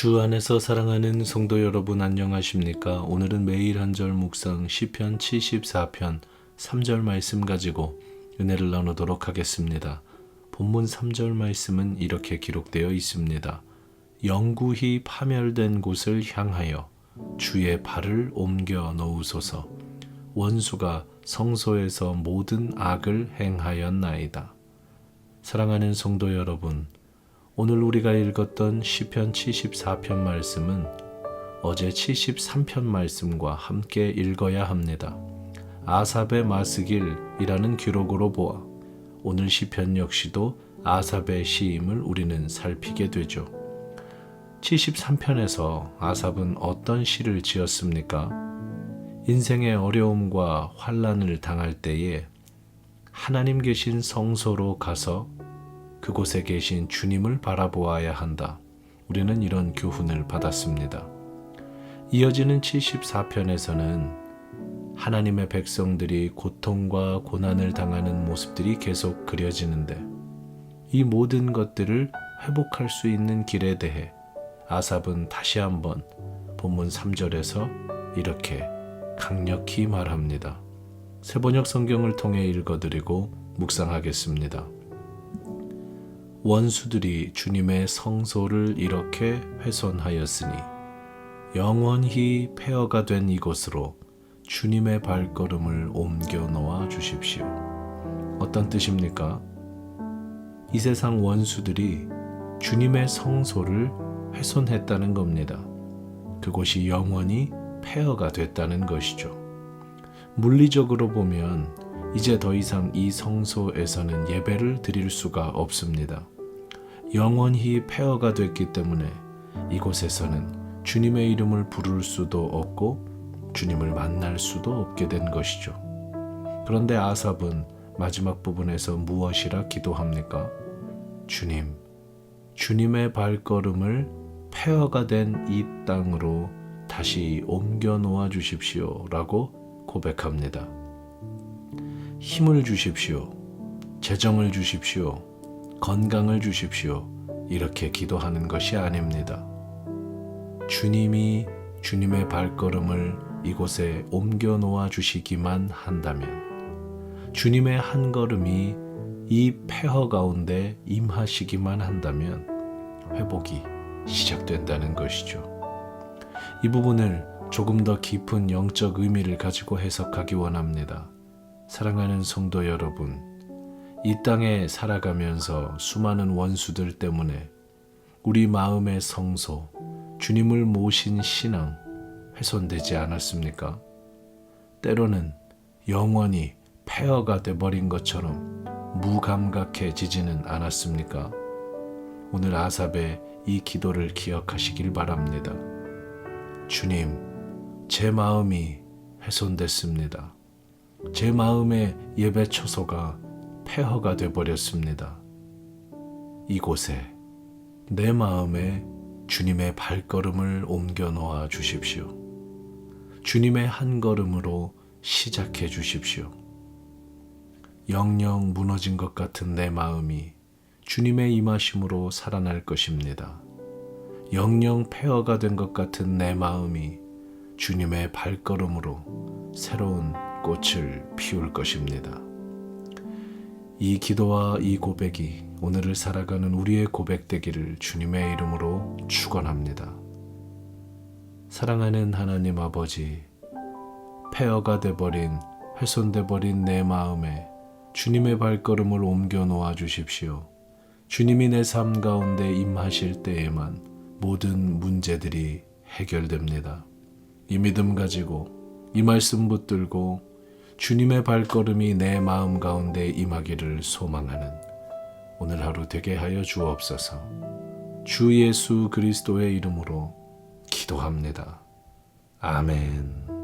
주 안에서 사랑하는 성도 여러분 안녕하십니까? 오늘은 매일 한 절 묵상 시편 74편 3절 말씀 가지고 은혜를 나누도록 하겠습니다. 본문 3절 말씀은 이렇게 기록되어 있습니다. 영구히 파멸된 곳을 향하여 주의 발을 옮겨 놓으소서. 원수가 성소에서 모든 악을 행하였나이다. 사랑하는 성도 여러분, 오늘 우리가 읽었던 시편 74편 말씀은 어제 73편 말씀과 함께 읽어야 합니다. 아삽의 마스길이라는 기록으로 보아 오늘 시편 역시도 아삽의 시임을 우리는 살피게 되죠. 73편에서 아삽은 어떤 시를 지었습니까? 인생의 어려움과 환란을 당할 때에 하나님 계신 성소로 가서 그곳에 계신 주님을 바라보아야 한다. 우리는 이런 교훈을 받았습니다. 이어지는 74편에서는 하나님의 백성들이 고통과 고난을 당하는 모습들이 계속 그려지는데 이 모든 것들을 회복할 수 있는 길에 대해 아삽은 다시 한번 본문 3절에서 이렇게 강력히 말합니다. 세번역 성경을 통해 읽어드리고 묵상하겠습니다. 원수들이 주님의 성소를 이렇게 훼손하였으니 영원히 폐허가 된 이곳으로 주님의 발걸음을 옮겨 놓아 주십시오. 어떤 뜻입니까? 이 세상 원수들이 주님의 성소를 훼손했다는 겁니다. 그곳이 영원히 폐허가 됐다는 것이죠. 물리적으로 보면 이제 더 이상 이 성소에서는 예배를 드릴 수가 없습니다. 영원히 폐허가 됐기 때문에 이곳에서는 주님의 이름을 부를 수도 없고 주님을 만날 수도 없게 된 것이죠. 그런데 아삽은 마지막 부분에서 무엇이라 기도합니까? 주님, 주님의 발걸음을 폐허가 된 이 땅으로 다시 옮겨 놓아 주십시오. 라고 고백합니다. 힘을 주십시오. 재정을 주십시오. 건강을 주십시오. 이렇게 기도하는 것이 아닙니다. 주님이 주님의 발걸음을 이곳에 옮겨 놓아 주시기만 한다면, 주님의 한 걸음이 이 폐허 가운데 임하시기만 한다면 회복이 시작된다는 것이죠. 이 부분을 조금 더 깊은 영적 의미를 가지고 해석하기 원합니다. 사랑하는 성도 여러분, 이 땅에 살아가면서 수많은 원수들 때문에 우리 마음의 성소, 주님을 모신 신앙 훼손되지 않았습니까? 때로는 영원히 폐허가 돼버린 것처럼 무감각해지지는 않았습니까? 오늘 아삽의 이 기도를 기억하시길 바랍니다. 주님, 제 마음이 훼손됐습니다. 제 마음의 예배 초소가 폐허가 되버렸습니다. 이곳에 내 마음에 주님의 발걸음을 옮겨 놓아 주십시오. 주님의 한 걸음으로 시작해 주십시오. 영영 무너진 것 같은 내 마음이 주님의 임하심으로 살아날 것입니다. 영영 폐허가 된 것 같은 내 마음이 주님의 발걸음으로 새로운 꽃을 피울 것입니다. 이 기도와 이 고백이 오늘을 살아가는 우리의 고백되기를 주님의 이름으로 축원합니다. 사랑하는 하나님 아버지, 폐허가 돼버린 훼손돼 버린 내 마음에 주님의 발걸음을 옮겨 놓아 주십시오. 주님이 내 삶 가운데 임하실 때에만 모든 문제들이 해결됩니다. 이 믿음 가지고 이 말씀 붙들고 주님의 발걸음이 내 마음 가운데 임하기를 소망하는 오늘 하루 되게 하여 주옵소서. 주 예수 그리스도의 이름으로 기도합니다. 아멘.